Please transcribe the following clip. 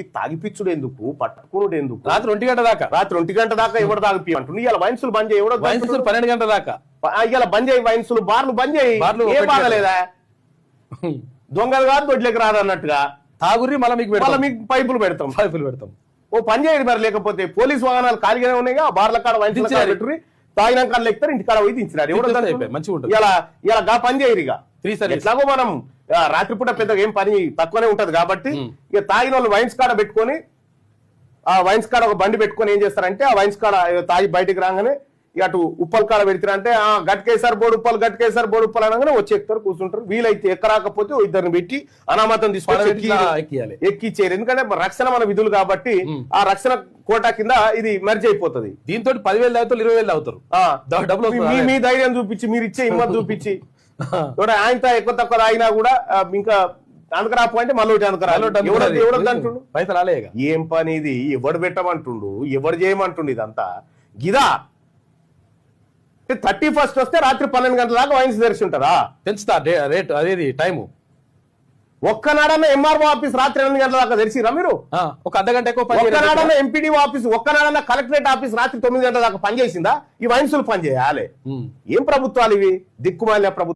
ఈ తాగిపిచ్చుడు ఎందుకు పట్టుకునుడు ఎందుకు రాత్రి ఒంటి గంట దాకా. రాత్రి ఒంటి గంట దాకా ఎవడు తాగిపి అంటుంది ఇవాళ వైన్సులు బంద్ చేయి ఎవడో వయసు పన్నెండు గంటల దాకా. ఇవాళ బంద్ చేయి వైన్సులు బార్లు బంద్ చేయి. బార్లు ఏ బాగలేదా దొంగలు కాదు దొడ్లకు రాదు అన్నట్టుగా తాగుర్రి మళ్ళీ మీకు మళ్ళీ మీకు పైపులు పెడతాం. పైపులు పెడతాం. ఓ పని చేయండి మరి లేకపోతే పోలీస్ వాహనాలు ఖాళీగానే ఉన్నాయిగా బార్ల కాడ వైన్స్ దించారు. పెట్టుకుని తాగినాక లెక్తారు ఇంటి కాడ పోయి దించినారు. ఎవడో? అయిపోయి, మంచిగా ఉంటుంది. ఇలా ఇలా గా పని చేయరు ఇక ఎట్లాగో మనం రాత్రిపూట పెద్దగా ఏం పని తక్కువనే ఉంటది కాబట్టి. ఇక తాగిన వాళ్ళు వైన్స్ కాడ పెట్టుకొని ఆ వైన్స్ కాడ ఒక బండి పెట్టుకొని ఏం చేస్తారంటే ఆ వైన్స్ కాడ తాగి బయటికి రాగానే ఇక అటు ఉప్పల్ కాడ పెడతారంటే ఆ గట్కేసారి బోడు ఉప్పలు గట్కేసారి బోడు ఉప్పలు అనగానే వచ్చి ఎక్కుతారు కూర్చుంటారు వీలైతే ఎక్కరాకపోతే ఇద్దరిని పెట్టి అనామతం తీసుకొని. ఎక్కిచ్చేరు ఎందుకంటే రక్షణ మన విధులు కాబట్టి. ఆ రక్షణ కోటా కింద ఇది మెర్జ్ అయిపోతుంది దీంతో పదివేలు తాగుతారు ఇరవై వేలు డబ్బులు మీ- ధైర్యం చూపించి మీరు ఇచ్చే హిమ్మత్ చూపించి ఆయనతో ఎక్కువ తక్కువ తాగినా కూడా ఇంకా అందుకరాపు అంటే మళ్ళీ అంటుండు? పైసలు రాలేగా ఏం పని ఇది? ఎవడు పెట్టమంటుండు? ఎవడు చేయమంటుండు ఇదంతా? గిదా థర్టీ ఫస్ట్ వస్తే రాత్రి పన్నెండు గంటల దాకా వైన్స్ తెరిచి పెంచుతా డే- రేట్ అదేది టైము? ఒక్కనాడన్నా ఎంఆర్ఓ ఆఫీస్ రాత్రి ఎనిమిది గంటల దాకా తెరిచిరా మీరు? ఒక అర్ధ గంట ఎక్కువ. ఒక్కనాడన్నా ఎంపీడీ ఆఫీస్ ఒక్కనాడన్నా కలెక్టరేట్ ఆఫీస్ రాత్రి తొమ్మిది గంటల దాకా పనిచేసిందా? ఈ వైన్సులు పని చేయాలి ఉమ్. ఏం ప్రభుత్వాలు ఇవి? దిక్కుమాలిన ప్రభుత్వం